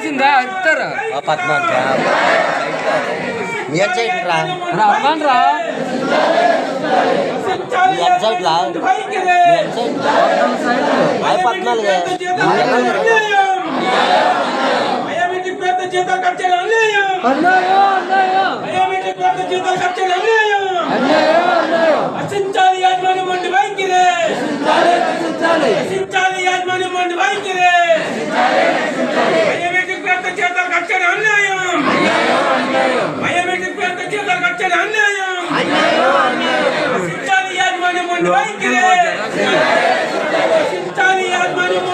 రావాల్సిందా అడుగుతారా పద్నాలుగు మీ సైడ్ రా రమ్మని రా మీ సైడ్ లా మీ సైడ్ అది పద్నాలుగు బయోమెట్రిక్ పేరుతో జీతాలు కట్ చేయడం అన్యాయం అన్నాయో అన్నాయో బయోమెట్రిక్ పేరుతో జీతాలు కట్ చేయడం అన్యాయం అన్నాయో అన్నాయో రచించాలి యాజమాన్యం మండి వైఖరి రచించాలి రచించాలి రచించాలి యాజమాన్యం మండి వైఖరి బయోమెట్రిక్ పేరుతో అన్యాయం. బయోమెట్రిక్ పేరుతో జీతాలు కట్ అన్యాయం. రచించాలి యాజమాన్యం మండి యాజమాన్యం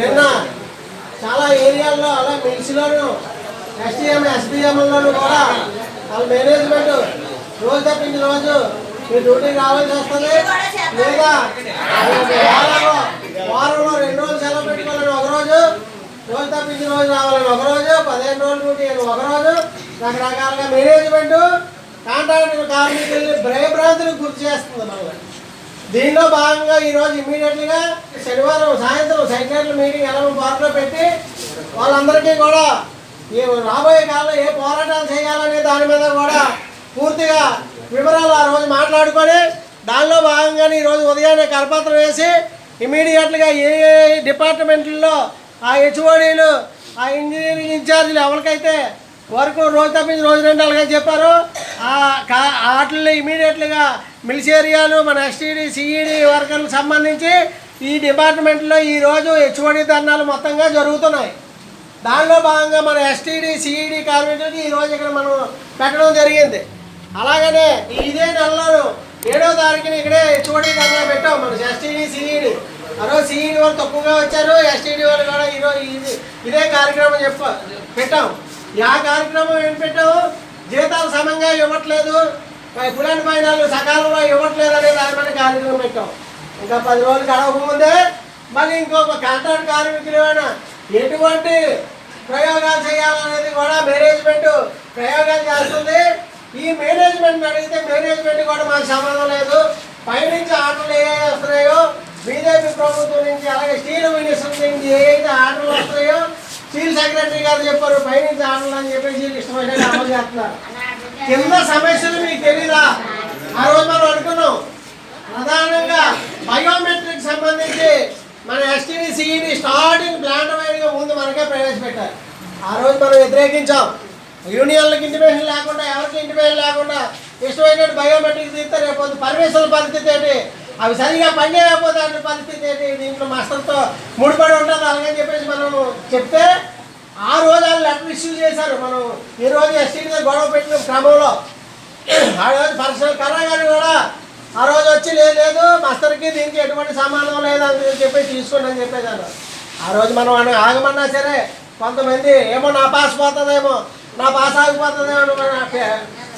నిన్న చాలా ఏరియాల్లో అలా మిల్స్లోను ఎస్టీఎం ఎస్డిఎంలోను కూడా వాళ్ళ మేనేజ్మెంట్ రోజు తప్పించిన రోజు మీ డ్యూటీ రావాల్సి వస్తుంది. లేదా వారంలో రెండు రోజులు సెలవు పెట్టుకోవాలని ఒక రోజు రోజు రోజు రావాలని ఒక రోజు పదిహేను రోజులు డ్యూటీ ఒకరోజు ఒక రోజు రకరకాలుగా మేనేజ్మెంట్ కాంట్రాక్టర్ కార్మికుల్ని భయభ్రాంతులకు గుర్తు చేస్తుంది మనల్ని. దీనిలో భాగంగా ఈరోజు ఇమీడియట్లీగా శనివారం సాయంత్రం సెక్రటరీ మీటింగ్ ఎలా పార్క్లో పెట్టి వాళ్ళందరికీ కూడా ఈ రాబోయే కాలంలో ఏ పోరాటాలు చేయాలనే దాని మీద కూడా పూర్తిగా వివరాలు ఆ రోజు మాట్లాడుకొని దానిలో భాగంగానే ఈరోజు ఉదయాన్నే కరపత్రం వేసి ఇమీడియట్గా ఏ ఏ డిపార్ట్మెంట్లలో ఆ హెచ్ఓడీలు ఆ ఇంజనీరింగ్ ఇన్ఛార్జీలు ఎవరికైతే వరకు రోజు తప్పించి రోజు రెండు అలాగే చెప్పారు ఆ కా- వాటిల్లో మిలిసి ఏరియాలు మన ఎస్టీడీ సిఈడి వర్కర్లకు సంబంధించి ఈ డిపార్ట్మెంట్లో ఈరోజు హెచ్ఓడి ధర్నాలు మొత్తంగా జరుగుతున్నాయి. దానిలో భాగంగా మన ఎస్టీడీ సిఈడి కార్మికులకి ఈరోజు ఇక్కడ మనం పెట్టడం జరిగింది. అలాగనే ఇదే నెలలో ఏడో తారీఖున ఇక్కడే హెచ్ఓడి దగ్గర పెట్టాం మనం ఎస్టీడీ సిఈడి అరో సిఈడి వాళ్ళు తక్కువగా వచ్చారు ఎస్టీడీ వాళ్ళు కూడా ఈరోజు ఇది ఇదే కార్యక్రమం చెప్ప పెట్టాం. ఆ కార్యక్రమం ఏం పెట్టాము జీతాలు సమంగా ఇవ్వట్లేదు పురాణ పైనాలు సకాలంలో ఇవ్వట్లేదు అనే దాని మీద కార్యక్రమం పెట్టాం. ఇంకా పది రోజులు గడవకముందే మళ్ళీ ఇంకొక కాంట్రాక్ట్ కార్మికులు ఏమైనా ఎటువంటి ప్రయోగాలు చేయాలనేది కూడా మేనేజ్మెంట్ ప్రయోగాలు చేస్తుంది. ఈ మేనేజ్మెంట్ అడిగితే మేనేజ్మెంట్ కూడా మాకు సంబంధం లేదు. పైనుంచి ఆర్డర్లు ఏ వస్తున్నాయో బీజేపీ ప్రభుత్వం నుంచి అలాగే స్టీల్ మినిస్టర్ నుంచి ఏ ఆర్డర్లు వస్తున్నాయో స్టీల్ సెక్రటరీ గారు చెప్పారు పైనుంచి ఆర్డర్లు అని చెప్పేసి ఇష్టమైన అమలు చేస్తున్నారు. కింద సమస్యలు మీకు తెలీదా? ఆ రోజు మనం అనుకున్నాం. ప్రధానంగా బయోమెట్రిక్ సంబంధించి మన ఎస్టీడీ సిఈడి స్టార్టింగ్ ప్లాంట్ వైడ్గా ముందు మనకే ప్రవేశపెట్టారు. ఆ రోజు మనం వ్యతిరేకించాం. యూనియన్లకు ఇంటిమేషన్ లేకుండా ఎవరికి ఇంటిమేషన్ లేకుండా ఇష్టమైనట్టు బయోమెట్రిక్ తీస్తే రేపు పర్మిషన్ పరిస్థితి ఏంటి? అవి సరిగా పనిచేయకపోతే అన్న పరిస్థితి ఏంటి? దీంట్లో మాస్టర్తో ముడిపడి ఉంటుంది అలాగని చెప్పేసి మనం చెప్తే ఆ రోజు వాళ్ళు లెటర్ ఇష్యూ చేశారు. మనం ఈ రోజు ఎస్టీడీ గొడవ పెట్టిన క్రమంలో. ఆ రోజు పర్సనల్ కన్నా గారు కూడా ఆ రోజు వచ్చి లేదు మాస్టర్కి దీనికి ఎటువంటి సంబంధం లేదు అని చెప్పి తీసుకోండి అని చెప్పేశాను ఆ రోజు మనం ఆగమన్నా సరే కొంతమంది ఏమో నా పాస్ పోతుందేమో నా పాస్ ఆగిపోతుంది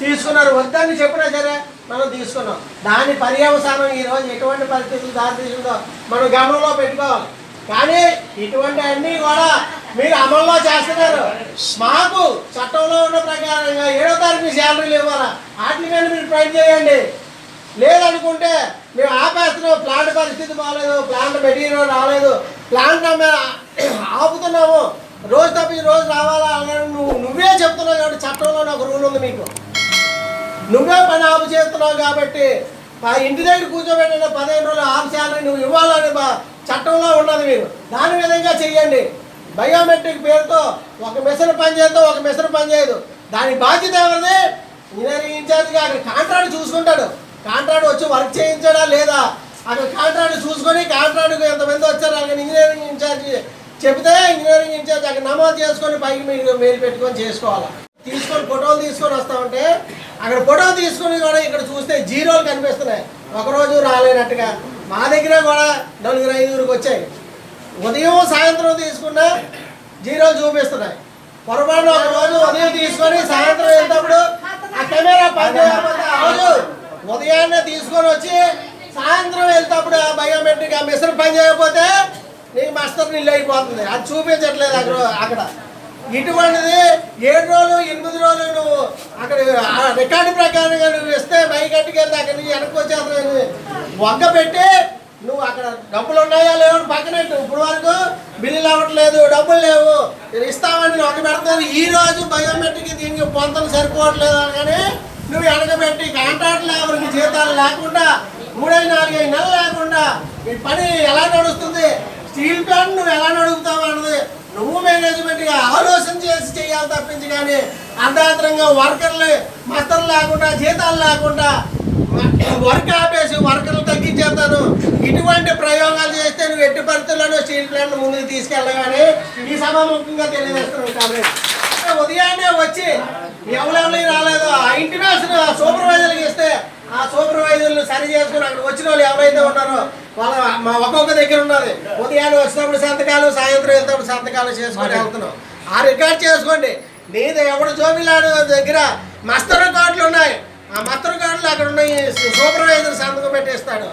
తీసుకున్నారు. వద్దని చెప్పినా సరే మనం తీసుకున్నాం. దాని పర్యవసానం ఈరోజు ఎటువంటి పరిస్థితులు దారితీసిందో మనం గమనంలో పెట్టుకోవాలి. కానీ ఇటువంటి అన్నీ కూడా మీరు అమల్లో చేస్తున్నారు. మాకు చట్టంలో ఉన్న ప్రకారంగా ఏడో తారీఖు శాలరీలు ఇవ్వాలా? వాటి మీద మీరు ట్రై చేయండి. లేదనుకుంటే మేము ఆపేస్తున్నాం. ప్లాంట్ పరిస్థితి బాగాలేదు. ప్లాంట్ మెటీరియల్ రాలేదు. ప్లాంట్ ఆపుతున్నాము. రోజు తప్పి రోజు రావాలా అన్నాడు. నువ్వు నువ్వే చెప్తున్నావు కాబట్టి చట్టంలో నాకు రూల్ ఉంది మీకు నువ్వే పని ఆపు చేస్తున్నావు కాబట్టి ఆ ఇంటి దగ్గర కూర్చోబెట్టిన పదిహేను రోజులు ఆపు శాలరీ నువ్వు ఇవ్వాలని మా చట్టంలో ఉన్నది మీరు. దాని విధంగా చెయ్యండి. బయోమెట్రిక్ పేరుతో ఒక మిషన్ పనిచేస్తే ఒక మిషన్ పనిచేయదు. దాని బాధ్యత ఎవరిది? ఇంజనీరింగ్ ఇన్ఛార్జ్గా అక్కడ కాంట్రాక్ట్ చూసుకుంటాడు. కాంట్రాక్ట్ వచ్చి వర్క్ చేయించాడా లేదా? అక్కడ కాంట్రాక్ట్ చూసుకొని కాంట్రాక్ట్ ఎంతమంది వచ్చారు? అక్కడ ఇంజనీరింగ్ ఇన్ఛార్జ్ చెబితే ఇంజనీరింగ్ ఇన్ఛార్జ్ అక్కడ నమోదు చేసుకొని పైకి మీరు మెయిల్ పెట్టుకొని చేసుకోవాలి? తీసుకొని ఫోటోలు తీసుకొని వస్తామంటే అక్కడ ఫోటో తీసుకొని కూడా ఇక్కడ చూస్తే జీరోలు కనిపిస్తున్నాయి. ఒకరోజు రాలేనట్టుగా. మా దగ్గర కూడా నలుగురు ఐదుగురికి వచ్చాయి. ఉదయం సాయంత్రం తీసుకున్న జీరోలు చూపిస్తున్నాయి. పొరపాటు ఒక రోజు ఉదయం తీసుకొని సాయంత్రం వెళ్ళినప్పుడు ఆ కెమెరా పని ఆ రోజు ఉదయాన్నే తీసుకొని వచ్చి సాయంత్రం వెళ్తేప్పుడు ఆ బయోమెట్రిక్ ఆ మిషన్ పని చేయకపోతే నీకు మస్తర్ నీళ్ళు అయిపోతుంది. అది చూపించట్లేదు అక్కడ అక్కడ. ఇటువంటిది ఏడు రోజులు ఎనిమిది రోజులు నువ్వు అక్కడ రికార్డు ప్రకారంగా నువ్వు ఇస్తే మై కట్టుకెళ్తే అక్కడ నుంచి వెనక్కి వచ్చేస్తాను వగ్గ పెట్టి నువ్వు అక్కడ డబ్బులు ఉన్నాయా లేవు పక్కనట్టు ఇప్పుడు వరకు బిల్లులు అవ్వట్లేదు డబ్బులు లేవు. ఇస్తామని ఒక పెడతాను. ఈ రోజు బయోమెట్రిక్ దీనికి పొంతలు సరిపోవట్లేదు అనగానే నువ్వు వెనకబెట్టి కాంట్రాక్ట్ లేబర్కి జీతాలు లేకుండా మూడై నాలుగైదు నెలలు లేకుండా మీ పని ఎలా నడుస్తుంది? స్టీల్ ప్లాంట్ నువ్వు ఎలా నడుపుతావు అన్నది నువ్వు మేనేజ్మెంట్గా ఆలోచన చేసి చేయాలి తప్పించి కానీ అర్ధాంతరంగా వర్కర్లు మస్తలు లేకుండా జీతాలు లేకుండా వర్క్ ఆపేసి వర్కర్లు తగ్గించేస్తాను ఇటువంటి ప్రయోగాలు చేస్తే నువ్వు ఎట్టి పరిస్థితుల్లోనూ స్టీల్ ప్లాంట్ ముందుకు తీసుకెళ్ళగానే ఈ సభాముఖంగా తెలియజేస్తున్నావు కాబట్టి. ఉదయాన్నే వచ్చి ఎవరెవరి రాలేదు ఆ ఇంటి సూపర్వైజర్కి ఇస్తే ఆ సూపర్వైజర్లు సరి చేసుకుని అక్కడ వచ్చిన వాళ్ళు ఎవరైతే ఉన్నారో వాళ్ళ మా ఒక్కొక్క దగ్గర ఉన్నది. ఉదయాన్నే వచ్చినప్పుడు సంతకాలు సాయంత్రం వెళ్తాప్పుడు సంతకాలు చేసుకొని వెళ్తున్నాం. ఆ రికార్డ్ చేసుకోండి. నీది ఎవడు జోబిలాడు దగ్గర మస్తరు కార్డులు ఉన్నాయి. ఆ మస్తరు కార్డులు అక్కడ ఉన్నాయి సూపర్వైజర్ సంతకం పెట్టేస్తాడు.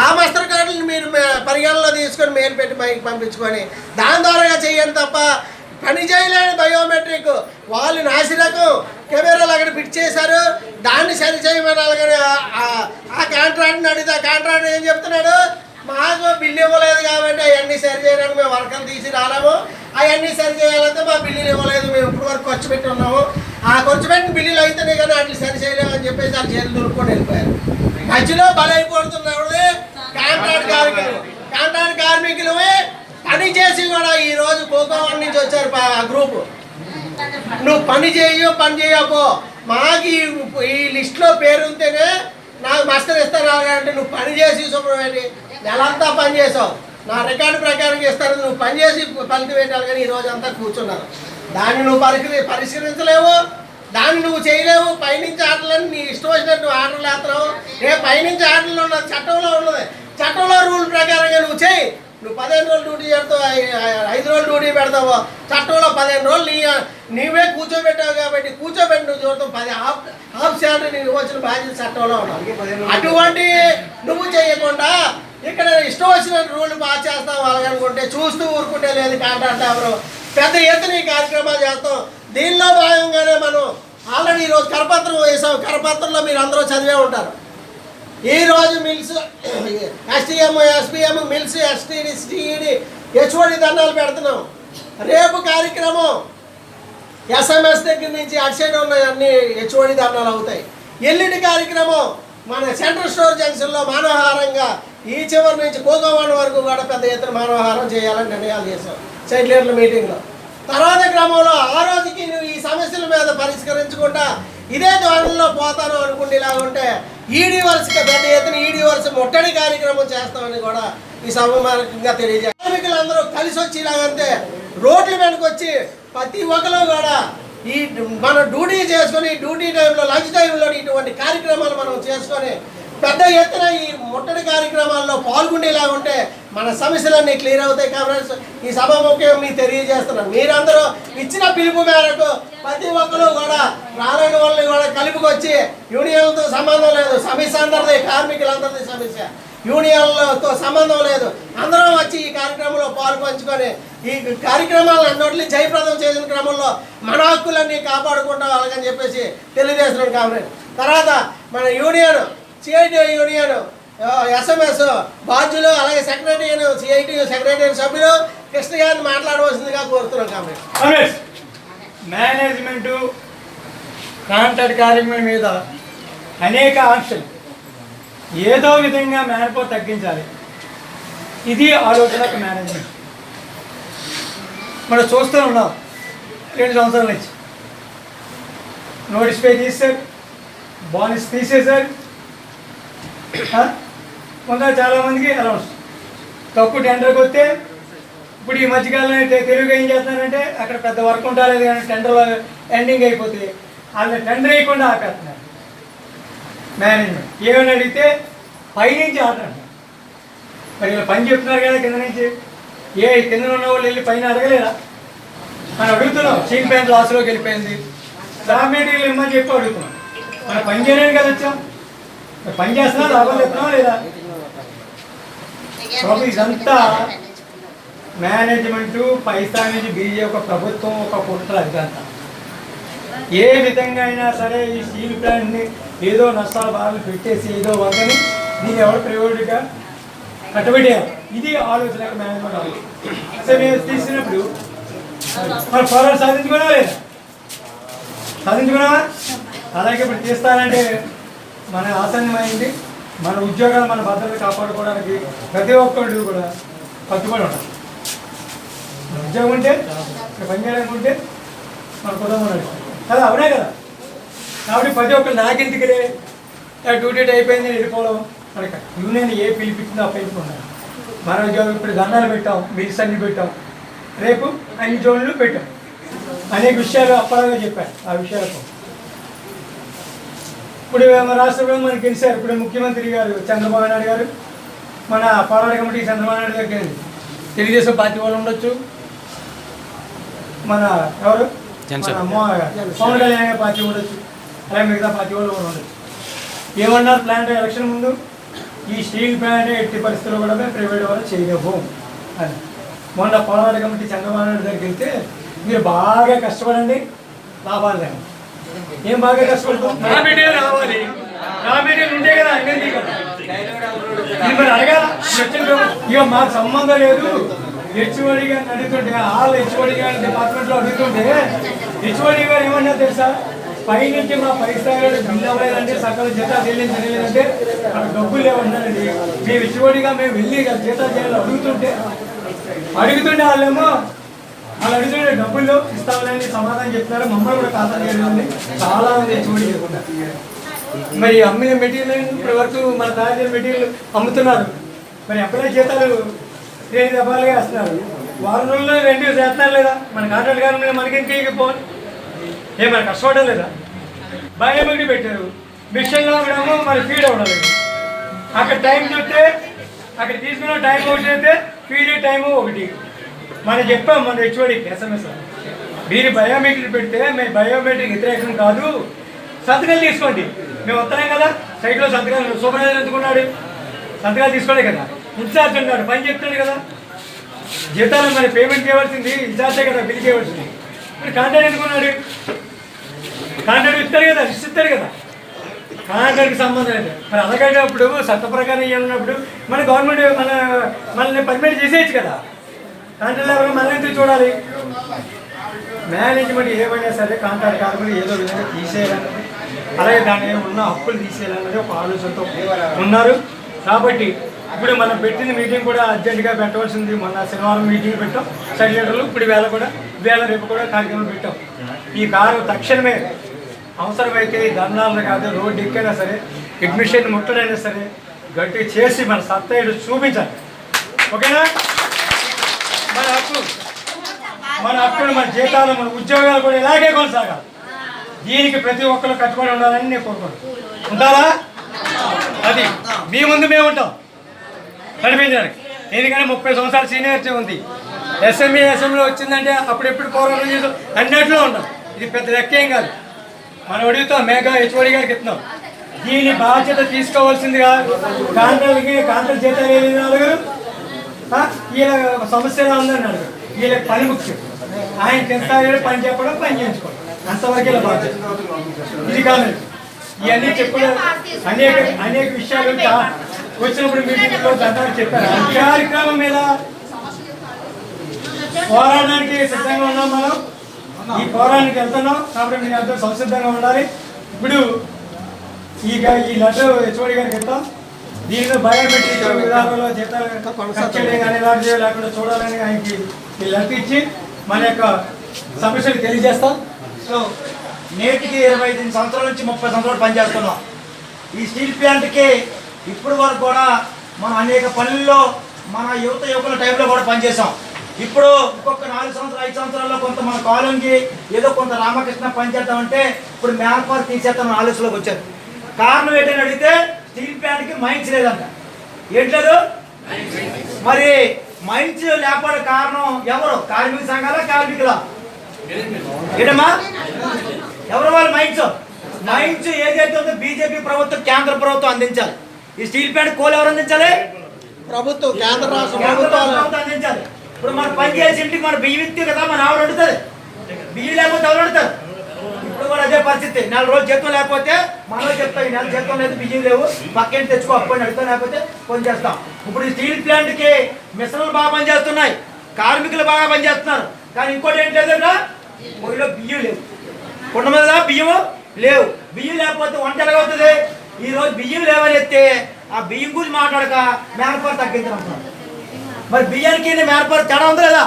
ఆ మస్తర్ కార్డులు మీరు పరిగణలో తీసుకొని మెయిల్ పెట్టి మైకి పంపించుకొని దాని ద్వారా చేయండి తప్ప పని చేయలేని బయోమెట్రిక్. వాళ్ళు నాసిరకం. కెమెరాలు అక్కడ ఫిట్ చేశారు. దాన్ని సరి చేయమని ఆ- కాంట్రాక్ట్ని అడిగితే ఆ కాంట్రాక్ట్ ఏం చెప్తున్నాడు? మాకు బిల్లు ఇవ్వలేదు కాబట్టి అవన్నీ సరి చేయడానికి మేము వర్కలు తీసి రాలేము. అవన్నీ సరి చేయాలంటే మా బిల్లులు ఇవ్వలేదు. మేము ఇప్పుడు వరకు ఖర్చు పెట్టి ఉన్నాము. ఆ ఖర్చు పెట్టిన బిల్లులు అయితేనే కానీ వాటిని సరి చేయలేము అని చెప్పేసి వాళ్ళు చేతులు దులుపుకొని వెళ్ళిపోయారు. మధ్యలో బలైపోతున్నది కాంట్రాక్ట్ కార్మికులు. కాంట్రాక్ట్ కార్మికులు పని చేసి కూడా ఈరోజు రోజు నుంచి వచ్చారు పా- ఆ గ్రూపు. నువ్వు పని చేయో పని చేయపో మాకు ఈ- లిస్ట్లో పేరు ఉంటేనే నాకు మస్తరు ఇస్తాను అంటే నువ్వు పని చేసి శుభ్రమేంటి నెలంతా పని చేసావు. నా రికార్డు ప్రకారం ఇస్తాను నువ్వు పని చేసి ఫలితం పెట్టాలి కానీ ఈ రోజు అంతా కూర్చున్నారు. దాన్ని నువ్వు పరిష్కరి పరిశీలించలేవు దాన్ని నువ్వు చేయలేవు. పైనుంచి ఆటలని నీ ఇష్టం వచ్చినట్టు నువ్వు ఆటలు వేస్తున్నావు ఏ పైనుంచి ఆటలు ఉన్నది చట్టంలో ఉన్నది చట్టంలో రూల్ ప్రకారంగా నువ్వు చేయి. నువ్వు పదిహేను రోజులు డ్యూటీ చేస్తావు? ఐదు రోజులు డ్యూటీ పెడతావు? చట్టంలో పదిహేను రోజులు నీ నీవే కూర్చోబెట్టావు కాబట్టి కూర్చోబెట్టి నువ్వు చూడతావు పది హాఫ్ హాఫ్ శాలరీ నీకు వచ్చిన బాధ్యత చట్టంలో ఉన్నావు అటువంటి నువ్వు చేయకుండా ఇక్కడ ఇష్టం వచ్చిన రూల్ బాగా చేస్తావు అలాగనుకుంటే చూస్తూ ఊరుకుంటే లేదు కాంట్రాక్ట్ ఎవరు పెద్ద ఎత్తున ఈ కార్యక్రమాలు చేస్తాం. దీనిలో భాగంగానే మనం ఆల్రెడీ ఈరోజు కరపత్రం వేసాం కరపత్రంలో మీరు అందరూ చదివే ఉంటారు. ఈరోజు mills STM SPM mills STD CED HOD దండాలు పెడుతున్నాం. రేపు కార్యక్రమం ఎస్ఎంఎస్ దగ్గర నుంచి అటు సైడ్ అన్ని హెచ్ఓడి దండాలు అవుతాయి. ఎల్లుండి కార్యక్రమం మన సెంట్రల్ స్టోర్ జంక్షన్లో మానవహారంగా ఈ చివరి నుంచి కోగవాడ వరకు కూడా పెద్ద ఎత్తున మానవహారం చేయాలని నిర్ణయాలు చేశాం. సైడ్ లీడర్ల మీటింగ్లో. తర్వాత క్రమంలో ఆ రోజుకి నువ్వు ఈ సమస్యల మీద పరిష్కరించకుండా ఇదే ధోరణిలో పోతాను అనుకుంటే ఇలా ఉంటే ఈడీ వలసకి పెద్ద ఎత్తున ఈడీ వలస ముట్టడి కార్యక్రమం చేస్తామని కూడా ఈ సభమార్గంగా తెలియజేయాలి కార్మికులందరూ కలిసి వచ్చి ఇలాగంటే రోడ్ల మీదకి వచ్చి ప్రతి ఒక్కరు కూడా ఈ మన డ్యూటీ చేసుకొని డ్యూటీ టైంలో లంచ్ టైంలో ఇటువంటి కార్యక్రమాలు మనం చేసుకొని పెద్ద ఎత్తున ఈ ముట్టడి కార్యక్రమాల్లో పాల్గొనేలా ఉంటే మన సమస్యలన్నీ క్లియర్ అవుతాయి కాబట్టి ఈ సభ ముఖ్యం మీకు తెలియజేస్తున్నాను. మీరందరూ ఇచ్చిన పిలుపు మేరకు ప్రతి ఒక్కరు కూడా రాలేని వాళ్ళని కూడా కలుపుకొచ్చి యూనియన్లతో సంబంధం లేదు. సమస్య అందరిది కార్మికులందరిది సమస్య. యూనియన్లతో సంబంధం లేదు. అందరం వచ్చి ఈ కార్యక్రమంలో పాల్పంచుకొని ఈ కార్యక్రమాలను అన్నోట్లి జయప్రదం చేసిన క్రమంలో మన హక్కులన్నీ కాపాడుకుంటాం అలాగని చెప్పేసి తెలియజేస్తున్నాడు కాబట్టి తర్వాత మన యూనియన్ సిఐటి యూనియన్ ఎస్ఎంఎస్ బాధ్యులు అలాగే సెక్రటరీ సిఐటి సెక్రటరీ సభ్యులు కృష్ణ గారిని మాట్లాడవలసిందిగా కోరుతున్నాం కాబట్టి మేనేజ్మెంట్ మేనేజ్మెంటు కాంట్రాక్ట్ కార్యక్రమం మీద అనేక ఆంక్షలు. ఏదో విధంగా మేనపో తగ్గించాలి. ఇది ఆలోచన మేనేజ్మెంట్ మనం చూస్తూ ఉన్నాం. రెండు సంవత్సరాల నుంచి. నోటిస్ పే తీశారు బోనస్ తీసేశారు. కొంత చాలామందికి అలౌన్స్ తక్కువ టెండర్కి వస్తే ఇప్పుడు ఈ మధ్యకాలంలో అయితే తెలుగు ఏం చేస్తున్నారంటే అక్కడ పెద్ద వర్క్ ఉంటాలేదు కానీ టెండర్ ఎండింగ్ అయిపోతే వాళ్ళని టెండర్ వేయకుండా ఆపేస్తున్నారు. మేనేజ్మెంట్ ఏమైనా అడిగితే పైనుంచి ఆర్డర్ అంటారు మరి ఇలా పని చెప్తున్నారు కదా కింద నుంచి. ఏ కింద ఉన్న వాళ్ళు వెళ్ళి పైన అడగలేరా? మనం అడుగుతున్నాం. చీన్ ప్యాంట్ లాస్లోకి వెళ్ళిపోయింది. రా మెటీరియల్ ఇమ్మని చెప్పి అడుగుతున్నాం. మనం పని చేయడానికి కదా వచ్చాం. పని చేస్తున్నా లాభం చెప్తున్నాం లేదా? బాబు ఇదంతా మేనేజ్మెంట్ పైసా నుంచి బీజే ఒక ప్రభుత్వం ఒక కుట్ర ఇదంతా ఏ విధంగా అయినా సరే ఈ స్టీల్ ప్లాంట్ని ఏదో నష్టాల బాధలు పెట్టేసి ఏదో వందని దీన్ని ఎవరు ప్రైవేట్గా కట్టబెట్టేయాలి ఇది ఆలోచన మేనేజ్మెంట్ ఆలోచన. సో మేము తీసినప్పుడు మన పోరాటం సాధించుకున్నావా లేదా? సాధించుకున్నావా? అలాగే ఇప్పుడు తీస్తానంటే మన ఆసన్నమైంది మన ఉద్యోగాలు మన భద్రత కాపాడుకోవడానికి ప్రతి ఒక్కళ్ళు కూడా కట్టుబడి ఉండాలి మన ఉద్యోగం ఉంటే ఇక్కడ పని చేయడానికి ఉంటే మన కుటుంబం నడుస్తుంది కదా అవునే కదా. కాబట్టి ప్రతి ఒక్కరు నాకెందుకులే? డ్యూటీ అయిపోయింది వెళ్ళిపోవడం. మనకి యూనియన్ ఏ పిలిపించిందో ఆ పిలుపుకున్నాను మన ఉద్యోగం ఇప్పుడు దండాలు పెట్టాం మిల్స్ అన్ని పెట్టాం. రేపు అన్ని జోన్లు పెట్టాం. అనేక విషయాలు అప్పలాగా చెప్పారు ఆ విషయాలకు ఇప్పుడు మన రాష్ట్రంలో మనకి తెలిసారు. ఇప్పుడు ముఖ్యమంత్రి గారు చంద్రబాబు నాయుడు గారు మన పోరాట కమిటీ చంద్రబాబు నాయుడు వెళ్ళింది. తెలుగుదేశం పార్టీ వాళ్ళు ఉండొచ్చు. మన ఎవరు? పవన్ కళ్యాణ్ గారి పార్టీ ఉండొచ్చు. అలాగే మిగతా పార్టీ వాళ్ళు కూడా ఉండొచ్చు. ఏమన్నారు ప్లాంట్ ఎలక్షన్ ముందు? ఈ స్టీల్ ప్లాంట్ ఎట్టి పరిస్థితుల్లో కూడా మేము ప్రైవేట్ వాళ్ళు చేయలేము అని. మొన్న పోరాట కమిటీ చంద్రబాబు నాయుడు దగ్గరికి వెళ్తే మీరు బాగా కష్టపడండి. లాభాలు లేవు ఏం బాగా కష్టపడతాం నా మెటీరియల్ రావాలి. నా మెటీరియల్ ఉంటే కదా ఇది మరి అడగాల? ఇక మాకు సంబంధం లేదు. హెచ్ఓడి గారిని అడుగుతుంటే వాళ్ళు హెచ్ఓడి గారి డిపార్ట్మెంట్లో అడుగుతుంటే హెచ్ఓడి గారు ఏమన్నా తెలుసా? పై నుంచి మా పై స్థాయిలో బిల్ అవ్వలేదంటే సకల జీతాలు చెల్లించలేదంటే మనకు డబ్బులు లేవన్నారండి. మేము హెచ్ఓడిగా మేము వెళ్ళి జీతాలు చేయాలి అడుగుతుంటే అడుగుతుంటే వాళ్ళేమో వాళ్ళు అడుగుతుంటే డబ్బులు ఇస్తామని సమాధానం చెప్తున్నారు మమ్మల్ని కూడా ఖాతా చేయలేదండి చాలా మంది చూడి మరి అమ్మిన మెటీరియల్ ఇప్పటి వరకు మన తయారు మెటీరియల్ అమ్ముతున్నారు. మరి అప్పుడే జీతాలు రెండు దఫాలుగా వేస్తున్నారు. వారం రోజుల్లో రెండు చేస్తున్నారు లేదా? మన కాంట్రాక్ట్ గారు మనకి ఇంకే పోవాలి ఏ కష్టపడడం లేదా? బయోమెట్రీ పెట్టారు. మిషన్లో అవ్వడము మరి ఫీడ్ అవ్వడం లేదు. అక్కడ టైం చూస్తే అక్కడ తీసుకున్న టైం ఒకటి అయితే ఫీడ్ టైము ఒకటి. మనం చెప్పాం మన హెచ్ఓడికి ఎస్ఎంఎస్ మీరు బయోమెట్రిక్ పెడితే మేము బయోమెట్రిక్ వ్యతిరేకం కాదు. సంతకాలు తీసుకోండి. మేము వస్తున్నాం కదా సైట్లో సంతకాలు సూపర్వైజర్ ఎందుకున్నాడు? సంతకాలు తీసుకోలే కదా. ఇన్ఛార్జ్ ఉన్నాడు పని చెప్తాడు కదా. జీతాలు మరి పేమెంట్ చేయవలసింది ఇన్ఛార్జే కదా బిల్ చేయవలసింది. మరి కాంట్రాక్ట్ ఎందుకున్నాడు? కాంట్రాక్ట్ ఇస్తారు కదా లిస్ట్ ఇస్తారు కదా. కాంట్రాక్ట్కి సంబంధం లేదు. మరి అలాగేటప్పుడు చట్ట ప్రకారం ఏమన్నప్పుడు మన గవర్నమెంట్ మన మనల్ని పర్మిట్ చేసేయచ్చు కదా. కాంట్రాక్ట్ లేబర్ మనల్ని చూడాలి? మేనేజ్మెంట్ ఏమైనా సరే కాంట్రాక్ట్ కార్మికులు ఏదో విధంగా తీసేయాలన్నది అలాగే దాని ఉన్న హక్కులు తీసేయాలన్నది ఒక ఆలోచనతో ఉన్నారు. కాబట్టి ఇప్పుడు మనం పెట్టిన మీటింగ్ కూడా అర్జెంటుగా పెట్టవలసింది. మొన్న శనివారం మీటింగ్ పెట్టాం. సెక్రటరీలు ఇప్పుడు వేళ కూడా వేళ రేపు కూడా కార్యక్రమం పెట్టాం. ఈ కారు తక్షణమే అవసరమైతే ధర్నాలను కాదు రోడ్డు ఎక్కైనా సరే అడ్మిషన్ ముట్టడైనా సరే గట్టి చేసి మన సత్తయుడు చూపించాలి. ఓకేనా? మన హక్కులు. మన హక్కులు మన జీతాలు మన ఉద్యోగాలు కూడా ఇలాగే కొనసాగాలి. దీనికి ప్రతి ఒక్కరు కట్టుబడి ఉండాలని నేను కోరుకుంటాను ఉంటారా అది. మీ ముందు మేము ఉంటాం. నడిపించడానికి. ఎందుకంటే ముప్పై సంవత్సరాల సీనియర్టీ ఉంది. ఎస్ఎంఈ ఎస్ఎంలో వచ్చిందంటే అప్పుడు ఎప్పుడు పోరాటం చేసాం అన్నట్లో ఉంటాం ఇది పెద్ద లెక్క ఏం కాదు. మనం అడుగుతాం మేఘా హెచ్ఓడి గారికి ఇస్తున్నాం దీని బాధ్యత తీసుకోవాల్సిందిగా కాంట్రాలకి కాంట్రాక్ట్ జీతాలు ఏ వీళ్ళ ఆ, సమస్య ఎలా ఉందని అడుగు. వీళ్ళ పని ముఖ్యం. ఆయన తెస్తాడు పని చెప్పడం పని చేయించుకోవడం. అంతవరకు ఇలా బాధ్యత. ఇది కాదు. ఇవన్నీ చెప్పడం అనేక అనేక విషయాలు వచ్చినప్పుడు మీటింగ్లో గతంలో చెప్పారు. ఈ కార్యక్రమం మీద పోరాడడానికి సిద్ధంగా ఉన్నాం మనం. ఈ పోరాటానికి వెళ్తున్నాం. కాబట్టి మీరు అందరూ సంసిద్ధంగా ఉండాలి. ఇప్పుడు ఈ ఈ లెటర్ హెచ్ఓడి గారికి వెళ్తాం. దీనిలో బయోమెట్రిక్ విధానంలో ఖర్చులు కానీ ఇలాంటివి లేకుండా చూడాలని ఆయనకి ఇచ్చి మన యొక్క సమస్యలు తెలియజేస్తాం. సో నేటికి ఇరవై ఐదు సంవత్సరాల నుంచి ముప్పై సంవత్సరాలు పనిచేస్తున్నాం. ఈ స్టీల్ ప్లాంట్కి ఇప్పుడు వరకు కూడా మనం అనేక పనుల్లో మన యువత యువకుల టైంలో కూడా పనిచేసాం ఇప్పుడు ఇంకొక నాలుగు సంవత్సరాలు ఐదు సంవత్సరాల్లో కొంత మన కాలంకి ఏదో కొంత రామకృష్ణ పనిచేద్దామంటే ఇప్పుడు మ్యాన్ పవర్ తీసేద్దామని ఆలోచనలోకి వచ్చారు. కారణం ఏంటని అడిగితే స్టీల్ ప్లాంట్కి మైన్స్ లేదంట ఏంట్లేదు మరి మైన్స్ లేకపోవడం కారణం ఎవరు? కార్మిక సంఘాల కార్మికుల? ఏంటమ్మా? ఎవరు వాళ్ళు మైన్స్ మైన్స్ ఏదైతే ఉందో బీజేపీ ప్రభుత్వం కేంద్ర ప్రభుత్వం అందించాలి. ఈ స్టీల్ ప్లాంట్ కోల్ ఎవరు అందించాలి? ప్రభుత్వం కేంద్ర రాష్ట్ర ప్రభుత్వం అందించాలి. ఇప్పుడు మనం పని చేసి ఇంటికి మన బియ్యం ఇస్తే కదా మన ఆవిడ వండుతుంది. బియ్యం లేకపోతే ఎవరు వండుతారు? కూడా అదే పరిస్థితి. నెల రోజు జీతం లేకపోతే మనం చెప్తాం ఈ నెల జీతం లేదు బియ్యం లేవు పక్కన తెచ్చుకో అప్పుడు అడుగుతా లేకపోతే ఫోన్ చేస్తాం. ఇప్పుడు ఈ స్టీల్ ప్లాంట్కి మిషన్లు బాగా పనిచేస్తున్నాయి కార్మికులు బాగా పనిచేస్తున్నారు. కానీ ఇంకోటి ఏంటి లేదురా పొయ్యిలో బియ్యం లేవు. కొండ మీద బియ్యం లేవు. బియ్యం లేకపోతే వంట ఎలాగవుతుంది? ఈ రోజు బియ్యం లేవని ఎత్తే ఆ బియ్యం గురించి మాట్లాడక మేనపాలు తగ్గించాలంటున్నాను మరి బియ్యానికి మేనపాలు తేడా ఉంది లేదా?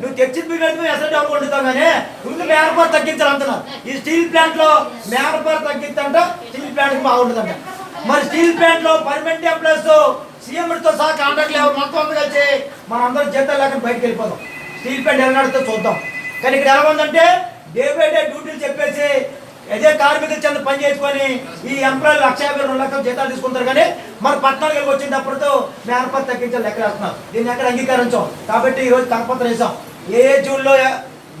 నువ్వు తెచ్చిన బియ్యం నువ్వు ఎసరు డబ్బు వండుతావు కానీ ముందు మేనపాలు తగ్గించాలంటున్నాను ఈ స్టీల్ ప్లాంట్లో మేనపాలు తగ్గిద్దంట స్టీల్ ప్లాంట్ బాగుంటుందంట. మరి స్టీల్ ప్లాంట్లో పర్మనెంట్ ఎంప్లాయీస్ సీఎంతో సహా కాంట్రాక్ట్ లేవు మొత్తం అంతా కలిసి మనం అందరం జీతాలు లేకుండా బయటకు వెళ్ళిపోదాం. స్టీల్ ప్లాంట్ ఎలా నడితే చూద్దాం. కానీ ఇక్కడ ఎలా ఉందంటే డే బై డే డ్యూటీలు చెప్పేసి అదే కార్మికులు చెంత పని చేసుకొని ఈ ఎంప్లాయీలు లక్ష యాభై రెండు లక్షల జీతాలు తీసుకుంటారు కానీ మన పద్నాలుగు మేము మేనపతి తగ్గించాలి లెక్క వేస్తున్నారు దీన్ని ఎక్కడ అంగీకరించాం? కాబట్టి ఈ రోజు కరపత్రం వేసాం ఏ జూన్లో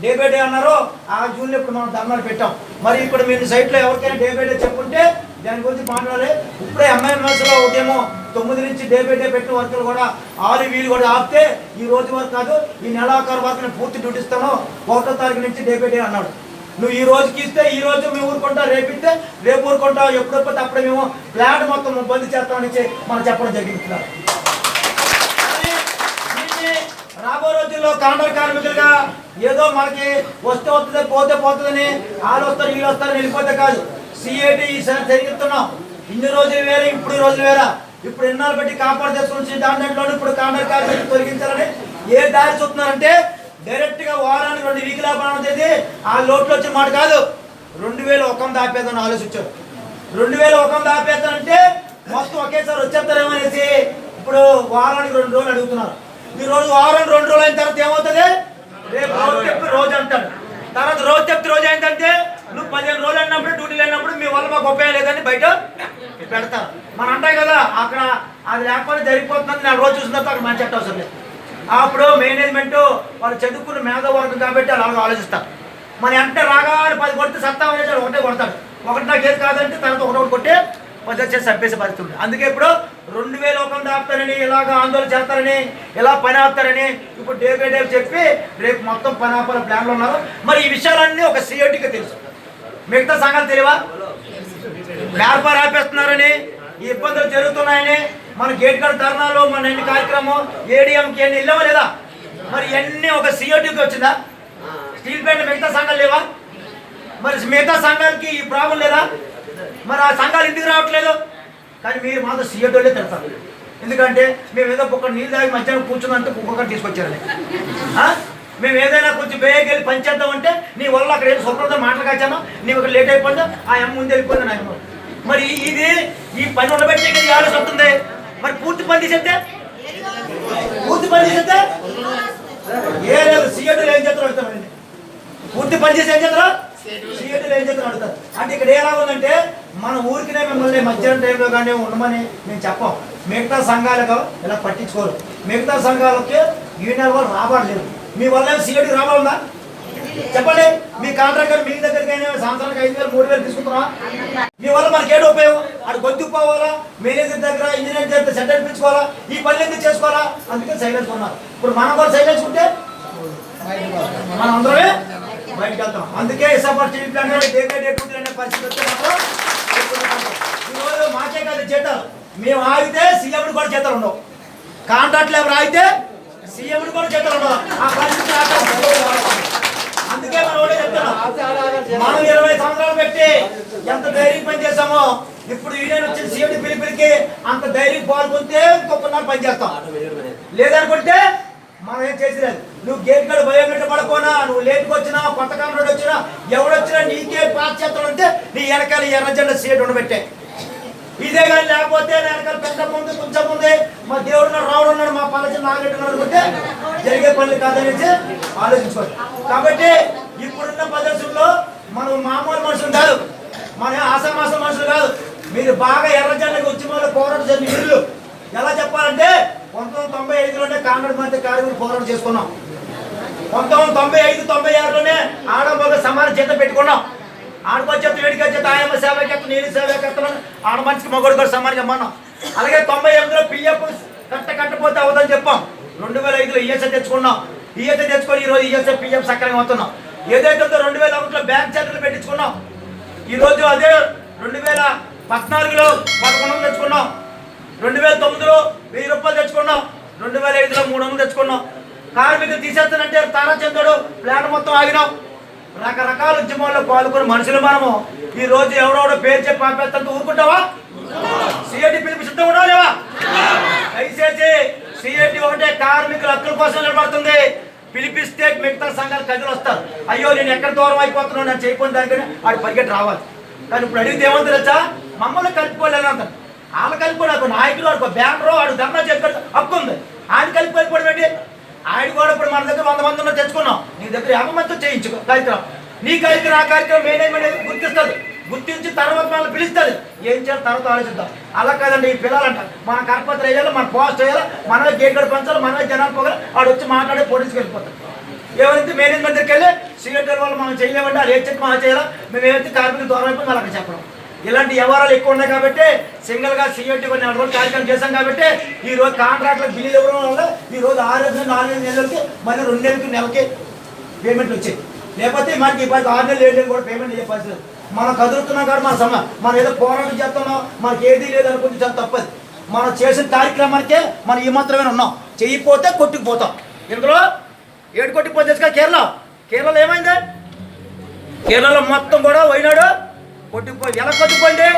డే బై డే అన్నారో ఆ జూన్లో ఇప్పుడు మనం ధర్నాలు పెట్టాం. మరి ఇప్పుడు మీరు సైట్లో ఎవరికైనా డే బై డే చెప్పుంటే దాని గురించి మాట్లాడాలి. ఇప్పుడే ఎంఐఎంఎస్లో ఉదయమో తొమ్మిది నుంచి డే బై డే పెట్టిన వర్కులు కూడా ఆరు వీలు కూడా ఆపితే ఈ రోజు వరకు కాదు ఈ నెలాఖరు వరకు నేను పూర్తి డ్యూటీ ఇస్తాను. ఒకటో తారీఖు నుంచి డే బై డే అన్నాడు. నువ్వు ఈ రోజుకి ఇస్తే ఈ రోజు మేము ఊరుకుంటావు రేపు ఇస్తే రేపు ఊరుకుంటావు ఎప్పుడప్పుడు అప్పుడే మేము ప్లాట్ మొత్తం బంద్ చేస్తామని చెప్పి మనం చెప్పడం జరిగింది. రాబో రోజుల్లో కాంట్రాక్ట్ కార్మికులుగా ఏదో మనకి వస్తే వస్తుంది పోతే పోతుందని వాళ్ళు వస్తారు వీళ్ళు వస్తారు వెళ్ళిపోతే కాదు. సిఐటి ఈసారి జరిగిస్తున్నాం ఇన్ని రోజులు వేరే ఇప్పుడు ఈ రోజులు వేరా. ఇప్పుడు ఎన్నాళ్ళు పెట్టి కాపాడు తెచ్చుకుని దాంట్లో ఇప్పుడు కాంట్రాక్ట్ కార్మికులు తొలగించాలని ఏ దారి చూస్తున్నారంటే డైరెక్ట్గా వారానికి రెండు వీకుల పని ఆ లోట్లు వచ్చిన మాట కాదు. రెండు వేల ఒక దాపేద్దని ఆలోచించారు. రెండు వేల ఒకం దాపేద్దానంటే మొత్తం ఒకేసారి వచ్చేస్తారేమో అనేసి ఇప్పుడు వారానికి రెండు రోజులు అడుగుతున్నారు. ఈ రోజు వారం రెండు రోజులు అయిన తర్వాత ఏమవుతుంది? రేపు రోజు చెప్పి రోజు అంటాడు తర్వాత రోజు చెప్తే రోజు ఏంటంటే నువ్వు పదిహేను రోజులు అన్నప్పుడు డ్యూటీలు అన్నప్పుడు మీ వల్ల మాకు ఉపయోగం లేదని బయట పెడతారు. మనం అంటాయి కదా అక్కడ అది లేకపోతే జరిగిపోతుందని నా రోజు చూసిన తర్వాత అక్కడ మంచి అవసరం లేదు అప్పుడు మేనేజ్మెంట్ వాళ్ళు చదువుకున్న మేధవర్గం కాబట్టి అలాగే ఆలోచిస్తారు. మన ఎంత రాగానే పది కొడితే సత్తా అనేసి ఒకటే కొడతాడు. ఒకటి నాకు ఏది కాదంటే తర్వాత ఒకటి కొట్టే కొట్టి పద్ధతి చేసి చంపేసే పరిస్థితి ఉంది. అందుకే ఇప్పుడు రెండు వేల ఒక ఆపుతారని ఇలాగ ఆందోళన చేస్తారని ఇలా పని ఆపుతారని ఇప్పుడు డే బై డే చెప్పి రేపు మొత్తం పని ఆపాల ప్లాన్లు ఉన్నారు. మరి ఈ విషయాలన్నీ ఒక సిఐటికి తెలుసు. మిగతా సంఘాలు తెలియవా? వ్యాపారం ఆపేస్తున్నారని ఈ ఇబ్బందులు జరుగుతున్నాయని మన గేట్ కాడ ధర్నాలు మన ఎన్ని కార్యక్రమం ఏడిఎంకి ఎన్ని వెళ్ళావా లేదా మరి ఎన్ని ఒక సిఓటీకి వచ్చిందా? స్టీల్ ప్లాంట్ మిగతా సంఘాలు లేవా? మరి మిగతా సంఘాలకి ఈ ప్రాబ్లం లేదా? మరి ఆ సంఘాలు ఇంటికి రావట్లేదు? కానీ మీరు మాత్రం సీఎటోళ్ళే తెలుస్తారు ఎందుకంటే మేము ఏదో ఒక్క నీళ్ళు తాగి మధ్యాహ్నం కూర్చుందంటే ఒక్కొక్కటి తీసుకొచ్చారని. మేము ఏదైనా కొంచెం బేగకి వెళ్ళి పని నీ వల్ల అక్కడ ఏదో శుభ్రత మాటలు నీ నీవు లేట్ అయిపోయిందో? ఆ అమ్మ ముందు వెళ్ళిపోయింది నా అమ్మ మరి ఇది ఈ పని ఉండబట్టి కదా ఆలోచన వస్తుంది. మరి పూర్తి పని తీసేస్తే పూర్తి పని తీసేస్తే ఏ లేదు సీఎటోలు ఏం చేస్తారు అడుగుతామండి పూర్తి పని చేసి ఏం చేస్తారా? సీఎటోలు ఏం చేస్తారు అడుగుతారు. అంటే ఇక్కడ ఎలా ఉందంటే మన ఊరికినే మిమ్మల్ని మధ్యాహ్నం టైంలో కానీ ఉండమని మేము చెప్పాం. మిగతా సంఘాలకు ఇలా పట్టించుకోరు. మిగతా సంఘాలకి నెల వాళ్ళు రాబడలేదు మీ వల్ల సీఎడి రాబడిందా చెప్పండి మీ కాంట్రాక్టర్ మీ దగ్గరికైనా సంవత్సరానికి ఐదు వేలు మూడు వేలు తీసుకుంటున్నా మీ వల్ల మనకి ఏడు ఉపయోగం? అటు గొంతుకు పోవాలా? మేనేజర్ దగ్గర ఇంజనీర్ దగ్గర సెట్ అనిపించుకోవాలా? ఈ పనులు ఎందుకు చేసుకోవాలా? అందుకే సైలెన్స్ ఉన్నారు ఇప్పుడు మనం కూడా సైలెన్స్ ఉంటే మనం అందరమే బయటకు వెళ్తాం. అందుకే ఇసాపర్ steel plant day by day అనే పరిస్థితి వస్తే మాత్రం ఈరోజు మాకే కాదు జీతాలు మేము ఆగితే సీఎం కూడా చేతలు ఉండవు. కాంట్రాక్ట్ లేబర్ ఆగితే సీఎం కూడా చేతలు ఉండవు. ఆ పరిస్థితి అందుకే మనం చెప్తున్నాం? మనం ఇరవై సంవత్సరాలు పెట్టి ఎంత ధైర్యం పనిచేస్తామో ఇప్పుడు యూనియన్ వచ్చిన సీఎండి పిలిపిలికి అంత ధైర్యం పాల్గొంటే ఇంకొకనాలు పనిచేస్తాం. లేదనుకుంటే మనం ఏం చేసేది? నువ్వు గేట్ కాడ బయోమెట్రిక్ పెట్టబడుకోనా నువ్వు లేట్కి వచ్చినా కొత్త కాంట్రాక్ట్ వచ్చినా ఎవడొచ్చినా నీకే పాస్ చేస్తాడంటే నీ వెనకాల ఎర్ర జెండా సీట్ ఉండబెట్టే. ఇదే కానీ లేకపోతే వెనకాల పెద్ద ముందు కొంచెం ముందే మా దేవుడు రావడం ఉన్నాడు మా పల్లె నాగరెడ్డి అనుకుంటే జరిగే పనులు కాదనేసి ఆలోచించుకోండి. కాబట్టి ఇప్పుడున్న ప్రదర్శనలో మనం మామూలు మనుషులు కాదు మన ఆసామాస మనుషులు కాదు. మీరు బాగా ఎర్రజెండకు ఉద్యమంలో పోరాటం చేసిన వీళ్ళు. ఎలా చెప్పాలంటే పంతొమ్మిది తొంభై ఐదులోనే కాంగ్రెస్ మధ్య కార్మికులు పోరాటం చేసుకున్నాం. పంతొమ్మిది తొంభై ఐదు తొంభై ఆరులోనే ఆడమగ సమాన చేత పెట్టుకున్నాం. ఆడపచ్చేత వేడికొచ్చేత ఆయమ్మ సేవకెత్త నేను సేవకెత్తలను ఆడ మనిషికి మగోడు కూడా సమానం చెప్పమన్నాం అలాగే తొంభై ఎనిమిదిలో పిఎఫ్ కట్ట కట్టపోతే అవదని చెప్పాం. రెండు వేల ఐదులో ఈఎస్ఐ తెచ్చుకున్నాం. ఈఎస్ఐ తెచ్చుకొని ఈరోజు ఈఎస్ఐ పిఎఫ్ సక్రంగా అవుతున్నాం. ఏదైతే రెండు వేల ఒకటిలో బ్యాంక్ చార్జీలు పెట్టించుకున్నాం. ఈరోజు అదే రెండు వేల పద్నాలుగులో పదకొండు వందలు తెచ్చుకున్నాం. రెండు వేల తొమ్మిదిలో వెయ్యి రూపాయలు తెచ్చుకున్నాం. రెండు వేల ఐదులో మూడు వందలు తెచ్చుకున్నాం. కార్మికులు తీసేస్తానంటే తారా చంద్రుడు ప్లాన్ మొత్తం ఆగినాం. రకరకాల ఉద్యమాల్లో పాల్గొని మనుషులు మనము ఈ రోజు ఎవడెవడో పేరు చెప్పి పంపేస్తాంత ఊరుకుంటావా? సిఐటి పిలిపి సిద్ధం ఉండాలేవా లేవా? దయచేసి సిఐటి ఒకటే కార్మికుల హక్కుల కోసం నిలబడుతుంది. పిలిపిస్తే మిగతా సంఘాలు కదిలి వస్తారు. అయ్యో నేను ఎక్కడ దూరం అయిపోతున్నాను నేను చేయకపోయిన దానికని వాడు పరిగెట్ రావాలి. కానీ ఇప్పుడు అడిగితే ఏమంటారు తెలుసా? మమ్మల్ని కలుపుకోలేని అంటారు? వాళ్ళు కలుపుకోలేదు నాయకులు వాడు బ్యానర్ వాడు ధర్నా చెప్పారు హక్కు ఉంది. ఆయన కలిపి వెళ్ళిపోవడం ఏంటి? ఆయన కూడా ఇప్పుడు మన దగ్గర వంద మంది ఉన్న తెచ్చుకున్నాం. నీ దగ్గర యాభై మందితో చేయించుకో కార్యక్రమం నీ కార్యక్రమం ఆ కార్యక్రమం మేనేజ్మెంట్ గుర్తిస్తుంది. గుర్తించి తర్వాత మనల్ని పిలుస్తుంది. ఏం చేయాలి? తర్వాత ఆలోచిద్దాం. అలా కాదండి ఈ పిల్లలంట. మన కరపత్ర వేయాలి మన పోస్ట్ వేయాలి మనమే గేట్ గడ పంచాలి మనమే జనాలు పోగాలి వాడు వచ్చి మాట్లాడి పోలీసుకి వెళ్ళిపోతాం ఎవరైతే మేనేజ్మెంట్ దగ్గరికి వెళ్ళి సీనియర్ వాళ్ళు మనం చేయలేమంటే అది ఏ చెప్పి మనం చేయాలా? మేము ఏమైతే కార్మికులు దూరం అయిపోయి వాళ్ళకి చెప్పడం. ఇలాంటి వ్యవహారాలు ఎక్కువ ఉన్నాయి కాబట్టి సింగిల్గా సీఎంటీ కొన్ని నెల రోజులు కార్యక్రమం చేశాం కాబట్టి ఈ రోజు కాంట్రాక్ట్లకు బిల్లులు ఇవ్వడం వల్ల ఈ రోజు ఆరు నెలలు నాలుగు నెలలకి మళ్ళీ రెండు నెలలకి నెలకి పేమెంట్లు వచ్చాయి. లేకపోతే మనకి ఈ ఆరు నెలలు ఏడు నెలలు కూడా పేమెంట్ అయ్యే మనం కదులుతున్నాం కాబట్టి మన సమ మనం ఏదో పోరాటం చేస్తున్నాం మనకి ఏది లేదు అనుకుంటే చాలా తప్పదు. మనం చేసిన కార్యక్రమానికే మనం ఈ మాత్రమే ఉన్నాం. చెయ్యిపోతే కొట్టుకుపోతాం. ఇందులో ఏడు కొట్టుకుపోతే కేరళ? కేరళలో ఏమైంది? కేరళలో మొత్తం కూడా పోయినాడు కొట్టుకుపోయి ఎలా కొట్టుకుపోయింది?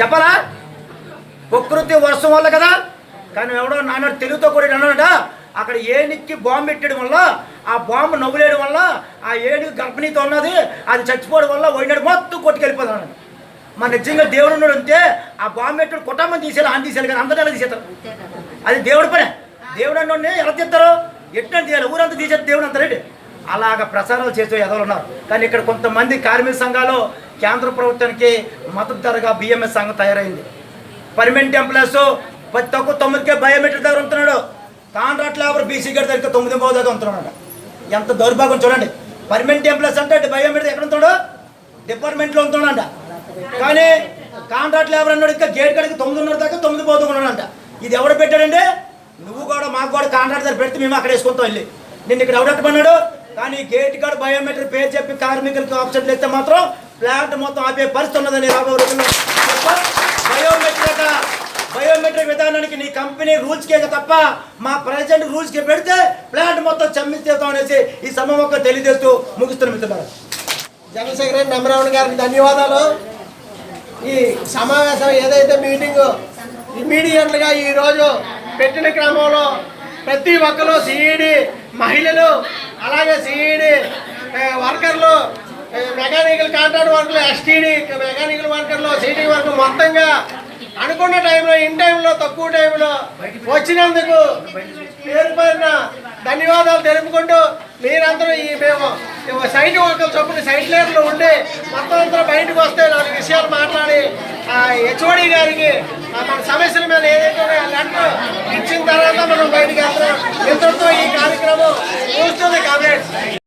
చెప్పరా? ప్రకృతి వర్షం వల్ల కదా? కానీ ఎవడో నాన్న తెలుగుతో కూడా అన్నాడట. అక్కడ ఏనుక్కి బాంబు పెట్టడం వల్ల ఆ బాంబు నవ్వులేయడం వల్ల ఆ ఏనుగు గర్భిణీతో ఉన్నది అది చచ్చిపోవడం వల్ల పోయినాడు మొత్తం కొట్టుకెళ్ళిపోతాడు మన నిజంగా దేవుడు ఉన్నాడు అంతే ఆ బాంబు పెట్టుడు కుటుంబం తీసేయాలి అని తీసేయాలి కానీ అందరూ ఎలా తీసేస్తారు? అది దేవుడి పనే. దేవుడు అన్నోడిని ఎలా తీస్తారు? ఎట్లా తీయాలి? ఊరంతా తీసేది దేవుడు అంటారండి అలాగ ప్రచారాలు చేసే ఎదవలు ఉన్నారు. కానీ ఇక్కడ కొంతమంది కార్మిక సంఘాలు కేంద్ర ప్రభుత్వానికి మద్దతు ధరగా బిఎంఎస్ సంఘం తయారైంది. పర్మనెంట్ ఎంప్లాయర్స్ ప్రతి తక్కువ తొమ్మిదికే బయోమెట్రిక్ దగ్గర ఉంటున్నాడు. కాంట్రాక్ట్ లేబర్ బీసీ గడి దగ్గర తొమ్మిది మూడు దగ్గర ఉంటున్నాడు ఎంత దౌర్భాగ్యం చూడండి. పర్మనెంట్ ఎంప్లాయర్స్ అంటే బయోమెట్రిక్ ఎక్కడ ఉంటున్నాడు డిపార్ట్మెంట్లో ఉంటున్నాడంట. కానీ కాంట్రాక్ట్ లేబర్ అన్నాడు ఇంకా గేట్ కడికి తొమ్మిదిన్నర దాకా తొమ్మిది పోతున్నాడంట ఇది ఎవడు పెట్టాడండి? నువ్వు కూడా మాకు కూడా కాంట్రాక్ట్ దగ్గర పెడితే మేము అక్కడ వేసుకుంటాం వెళ్ళి. నిన్ను ఇక్కడ ఎవడట్టమన్నాడు కానీ గేట్ కాడ బయోమెట్రిక్ పేరు చెప్పి కార్మికులకు ఆప్షన్ ఇస్తే మాత్రం ప్లాంట్ మొత్తం ఆపే పరిస్థితి ఉన్నదని రాబో రోజుల్లో. బయోమెట్రిక్ బయోమెట్రిక్ విధానానికి నీ కంపెనీ రూల్స్ కేక తప్ప మా ప్రజెంట్ రూల్స్కి పెడితే ప్లాంట్ మొత్తం చమ్మిస్తాం అనేసి ఈ సమయం తెలియజేస్తూ ముగిస్తున్న మిత్రులారా. జనరల్ సెక్రటరీ నెమ్మరావణ గారికి ధన్యవాదాలు. ఈ సమావేశం ఏదైతే మీటింగ్ ఇమీడియట్గా ఈరోజు పెట్టిన క్రమంలో ప్రతి ఒక్కరు సిఈడి మహిళలు అలాగే సిఈడి వర్కర్లు మెకానికల్ కాంట్రాక్ట్ వర్కర్లు ఎస్టీడీ మెకానికల్ వర్కర్లు సిటీ వర్క్ మొత్తంగా అనుకున్న టైంలో ఇన్ టైంలో తక్కువ టైంలో వచ్చినందుకు పేరు ధన్యవాదాలు తెలుపుకుంటూ మీరందరూ ఈ మేము సైట్ వర్కర్లు చొప్పున సైట్ లేర్లు ఉండి మొత్తం అంతా బయటకు వస్తే నాలుగు విషయాలు మాట్లాడి ఆ హెచ్ఓడి గారికి మన సమస్యల మీద ఏదైతే ఉన్నాయో లెటర్ ఇచ్చిన తర్వాత మనం బయటకు వెళ్తాం ఇంతటితో ఈ కార్యక్రమం చూస్తుంది కాబట్టి.